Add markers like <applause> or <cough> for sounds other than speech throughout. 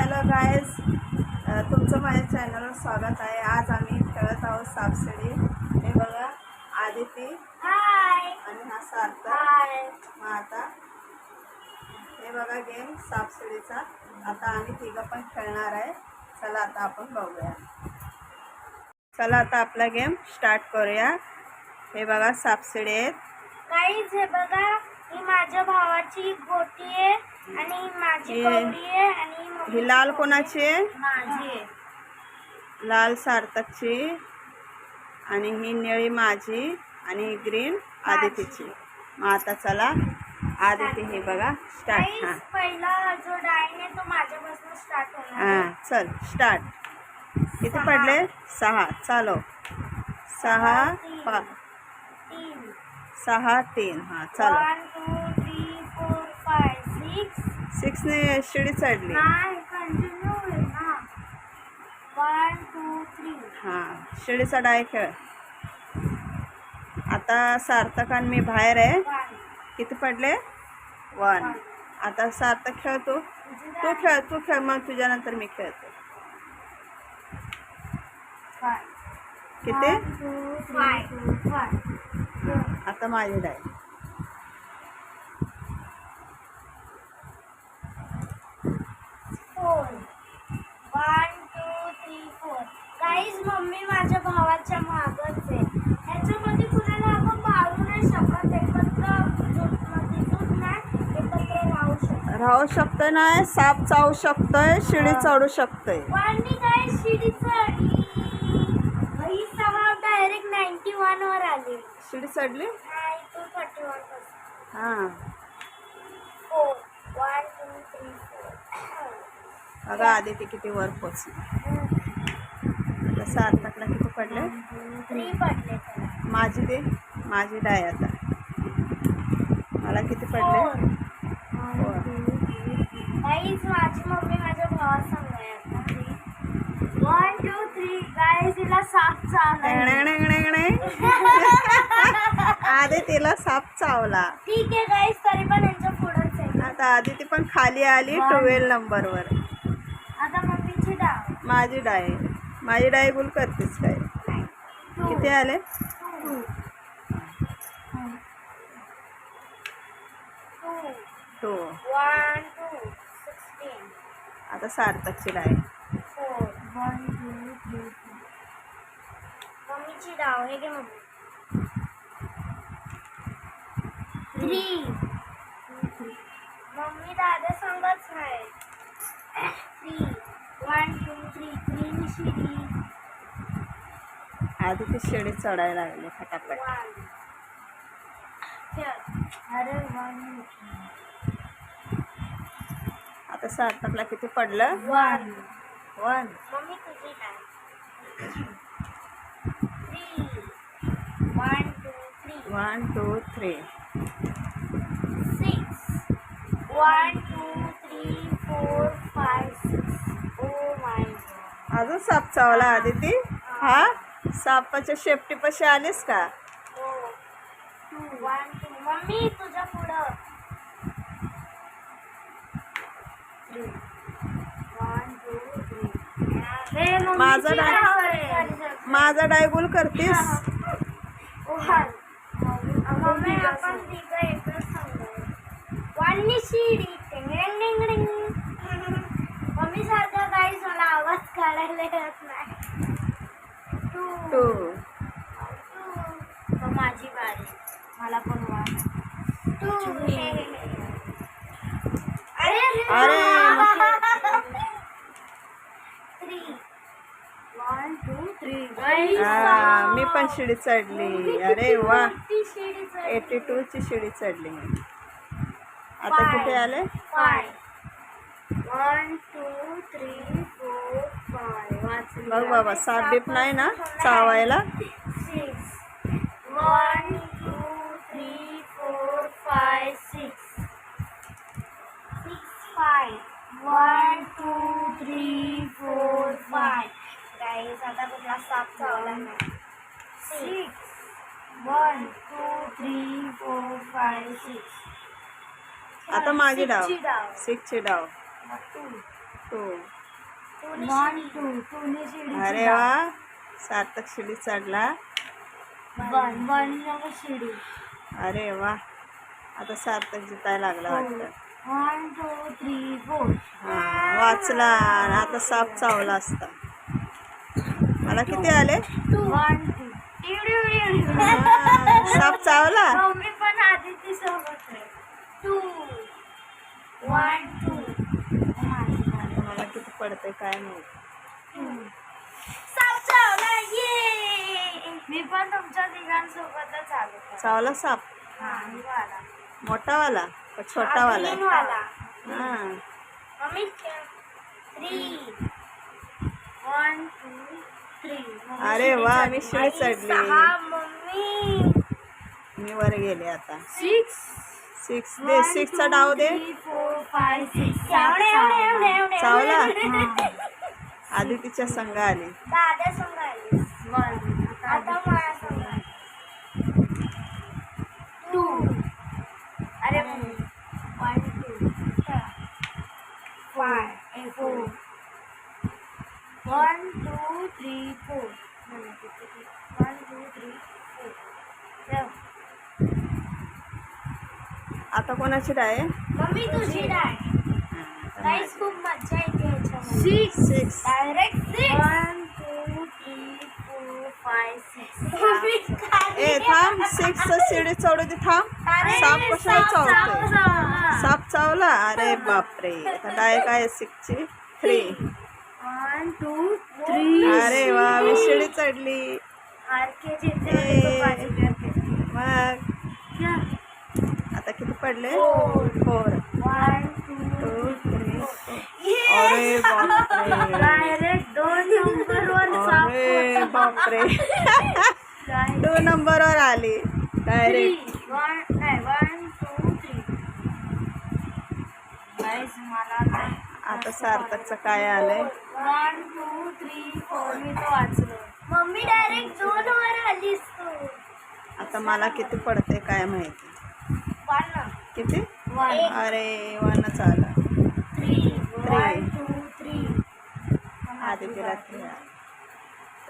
Hello guys तुमचं माझ्या चॅनलवर स्वागत आहे. आज आम्ही खेळत आहोत सापशिडी. हे बघा आदिती हाय आणि हा सार्थक. हाय मग आता हे बघा गेम सापशिडीचा. आता आम्ही तिघं पण खेळणार आहे. चला आता आपण बघूया. चला आता आपला गेम स्टार्ट करूया. हे बघा सापशिडी आहेत. काहीच हे बघा ही माझ्या भावाची गोटी आहे आणि माझी कवडी आहे आणि ही लाल कोणाची? लाल सार्थकची. आणि ही निळी माझी. आणि ही ग्रीन आदितीची. मग आता चला आदिती हे बघा स्टार्ट हां. पहिला जो आहे तो माझ्यापासून स्टार्ट. हां चल स्टार्ट किती. पडले? सहा. चालो. सहा पा सहा तीन. हां चलो. One two three four five six शिडी चढली होईल ना टू थ्री हां. शिडीचा डाय खेळ. आता सार्थक आणि मी बाहेर आहे. किती पडले? वन आता सार्थक खेळ तू. तू खेळ तू खेळ मग तुझ्यानंतर मी खेळते. किती? आता माझी die. Four. One two three four काहीच मम्मी माझ्या भावाच्या मागच आहे. ह्याच्यामध्ये कुणाला आपण मारू नाही शकत. एकत्र दिसून नाही. एकत्र राहू शकत. राहू शकतोय नाही साप चावू शकतोय शिडी चढू शकतोय. पण मी काय शिडी चढली. ही सहा डायरेक्ट नाईन्टी वन वर आली. शिडी चढली? नाही टू थर्टी वन हां four one two three four बघा आदिती किती वर पोचली. आता सार्थकला किती पडले? माझी दे माझी डाय आता. मला किती पडले? माझी मम्मी माझ्या वन टू थ्री गाईज तिला साप चालला <laughs> आदितीला साप चावला. ठीक आहे गाईज तरी पण यांच्या पुढंच आहे. आता आदिती पण खाली आली ट्वेल्व नंबरवर. माझी डाय माझी डाय गुल करतेस काय? किती आले? टू टू सिक्स्टीन आता सार्थकची डाय थ्री मम्मीची डाव हे घे मम्मी. थ्री मम्मी दादा सांगत नाही three one two three three शिडी आदिती शिडी चढायला लागले फटाफट. वन अरे वन आता सार्थकला किती पडलं? One. One. One two three. One two three. six. Oh my god. अजून साप चावला आदिती? हा? सापाच्या शेपटीपाशी आलीस का two. मम्मी तुझ्या पुढं. हे माझं डाय-. माझा डायगुल करतीस. मम्मी आपण तिघं एकच सांगूया. One नी शिडी. टिंग टिंग टिंग टिंग. <laughs> मम्मी सारखं मला आवाज काढायला टू माझी बारी. मला पण अरे अरे, मी पण शिडी चढली. अरे वा. एटी टू ची शिडी चढली मी. आता किती आले? वन टू थ्री बघ बाबा साप बीप नाही ना चावायला? Six one two three four five six six five one two three four five आता कुठला साप चावला नाही six one two three four five six आता माझी डाव. सिक्सची डाव. टू टू वन टू शिडी अरे वा सार्थक शिडी चढला. वन वन शिडी. अरे वा आता सार्थक जितायला लागला वाटतं. वन टू थ्री फोर हा वाचला आणि आता साप चावला असता. मला किती आले? वन टू हा, साप चावला? <laughs> मम्मी पण सोबत आहे. टू वन टू पडते काय माहिती. ये मी पण तुमच्या तिघांसोबतच आलो. चावला साप? हा मोठावाला का छोटावाला? हा. Mummy three one two three अरे वा, मी शिडी चढली. मम्मी. मी वर गेले आता. सिक्स सिक्स दे सिक्सचा डाव दे. चावला <laughs> आधी तिच्या संघ आली. One two three four one two three four आता कोणाची डाय? आहे मम्मी तुझी डाय. हा, गाईस खूप मजा येते ह्याच्यामध्ये six direct six one two three four five six ए थांब. सिक्स शिडी चढू दे थांब साप कशाला चावतोय? साप चावला? अरे बापरे. आता डाय काय सिक्सची थ्री वन टू थ्री अरे वा मी शिडी चढली. मग आता किती पडले. Four. One two two three अरे बापरे. अरे बापरे. टू नंबरवर आली. डायरेक्ट तर आता सार्थकचं काय आलंय? वन टू थ्री फोर मी तो वाचलो. मम्मी डायरेक्ट दोन वर आलीस तू. आता मला किती पडते काय माहिती. किती? वन. अरे वनच आला. थ्री. One two three.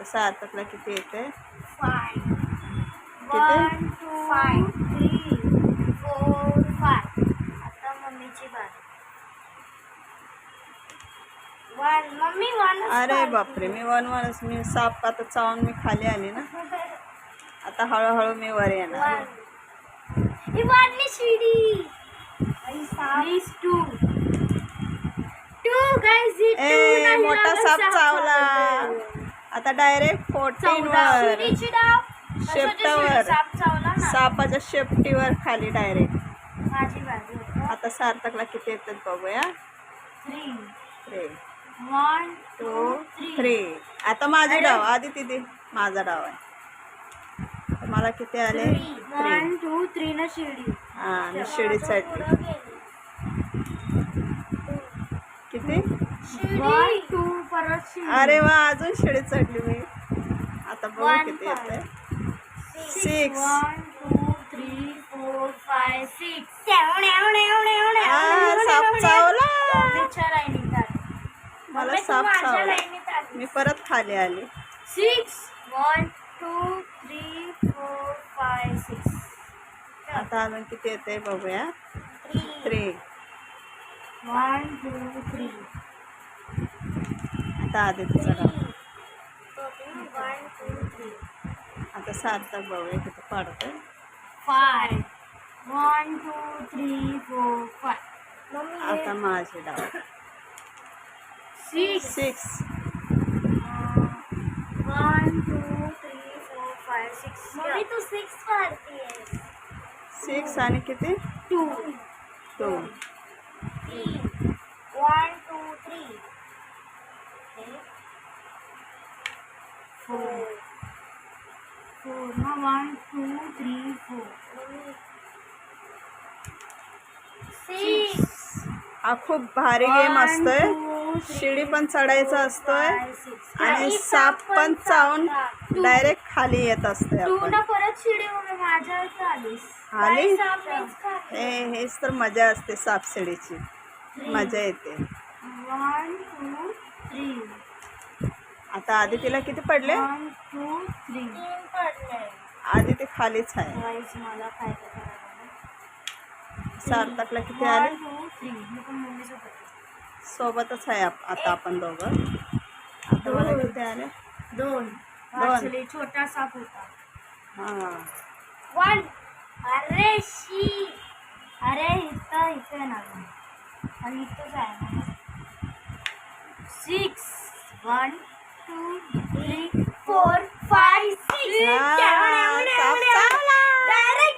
सार्थकला किती येते five five three four five. आता मम्मीची बारी. वन. मम्मी वन अरे बापरे मी वन वनच मी साप आता चावून मी खाली आली ना. <laughs> आता हळूहळू मी वर येणार. ही वाढली शिडी टू टू गाइस ए मोठा साप चावला. आता डायरेक्ट फोर्टीन वर. शिडीची डाव. शेपटावर. सापाच्या शेपटीवर खाली डायरेक्ट आता सार्थकला किती येतात बघूया. Three three one two three आता माझी डाव. आधी तिथे. माझा डाव आहे. मला किती आले? थ्री वन टू थ्री न शिडी हा मी शिडी चढली किती वन टू परत शिडी अरे वा अजून शिडी चढली मी. आता बघू One किती Six. One two three four five six एवढे एवढे एवढे एवढे आ, साप चावला. मम्मीच्या लाईनीत आली. मला मम्मी, तू साप माझ्या चावला. लाईनीत आली मी परत खाली आली. Six one two three four five six आता अजून किती येते बघूया. थ्री वन टू थ्री आता आदित्यचा डाव वन टू थ्री आता सार्थक बघूया किती पडतोय. Five one two three four five आता माझे डाव. Six six one two three four five six mummy तू सिक्स मारतीये सिक्स आणि किती? Two. Two. One two three. Four. Four. ना? One two three four. Six. हा खूप भारी गेम असतोय. शिडी पण चढायचा असतोय. आणि साप पण चावून डायरेक्ट खाली येत असतोय आपण. आली? हे हेच तर मज़ा असते सापशिडीची मज़ा येते. वन वन टू थ्री आता आधी तिला किती पडले? वन टू थ्री तीन पडले. आधी ते खालीच आहे. गाईज मला काय सार्थकला किती आले? सोबतच आहे आता आपण दोघं. आता मला किती आले? दोन. दोन. छोटा साप होता. वन अरे शी. अरे इथं इथं ना. आणि इथंच आहे ना. Six one two three four five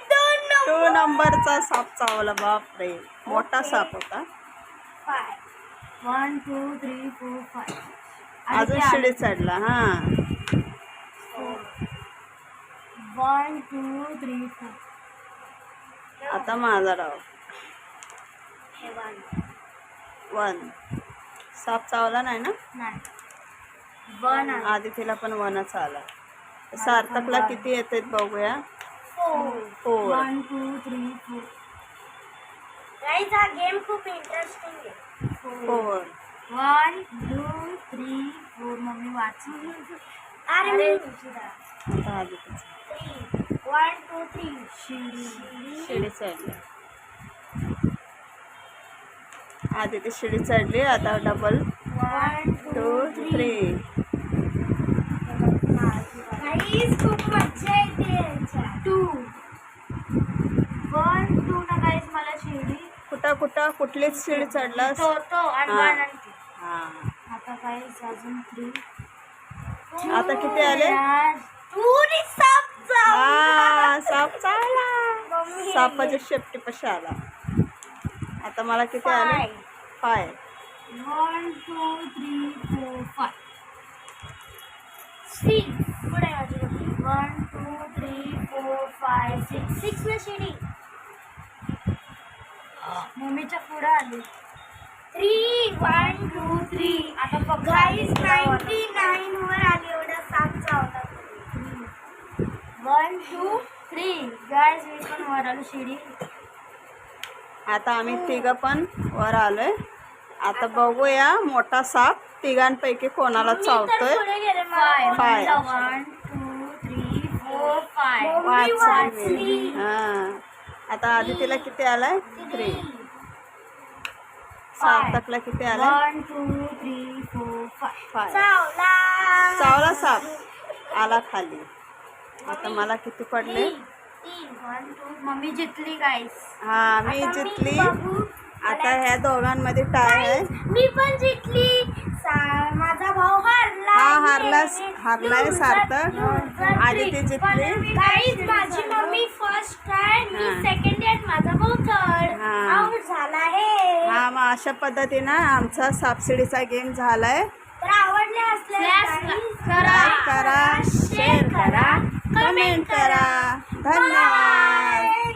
दोन टू नंबरचा साप चावला बाप रे मोठा साप होता. Five one two three four five अजून शिडी चढला हा. वन टू थ्री फोर आता माझा डाव. हे वन वन साप चावला नाही ना? नाही. वन आधी तिला पण वनच आला. सार्थकला किती येते बघूया. Four one two three four guys हा गेम खूप इंटरेस्टिंग आहे. Four one two three four mummy वाचली. अरे. मी आता आधी तिचं. थ्री वन टू थ्री शिडी शिडी चढली आधी ती शिडी चढली आता डबल वन टू थ्री खूप मज्जा येते टू वन टू ना काहीच मला शिडी कुठं कुठं कुठलीच शिडी चढला तो तो आणि आता गाईज अजून थ्री आता किती आले? टू हा साप चावला. सापाच्या शेपटी पशी आला. आता मला किती आले? Five one two three four five six पुढे one two three four five six six ना शिडी मम्मीच्या पुढे आली. थ्री वन टू थ्री आता गाईज नाईन्टी नाईन वर आली एवढा सातचा होता वन टू थ्री गाईज मी पण वर आलो शिडी. आता आम्ही तिघं पण वर आलोय. आता बघूया मोठा साप तिघांपैकी कोणाला चावतोय. Five Five. One two three four five वाचली हा. आता आधी तिला किती आलाय? थ्री सार्थकला किती आलाय? One two three four five five चावला. चावला साप. आला खाली. आता मला किती पडले? वन टू मम्मी जितली गाईस हा मी जितली. आता ह्या दोघांमध्ये टाय आहे. मी पण जिंकली सा- माझा भाऊ हारला हा, हारला- हारलाय सार्थक. आधी ती जिंकली. गाईज माझी मम्मी फर्स्ट आहे. मी हा. सेकंड आहे माझा भाऊ थर्ड हा. आउट झाला आहे हा मग अशा पद्धतीनं आमचा सापशिडीचा गेम झालाय. तर आवडले असल्यास करा. कमेंट करा. धन्यवाद.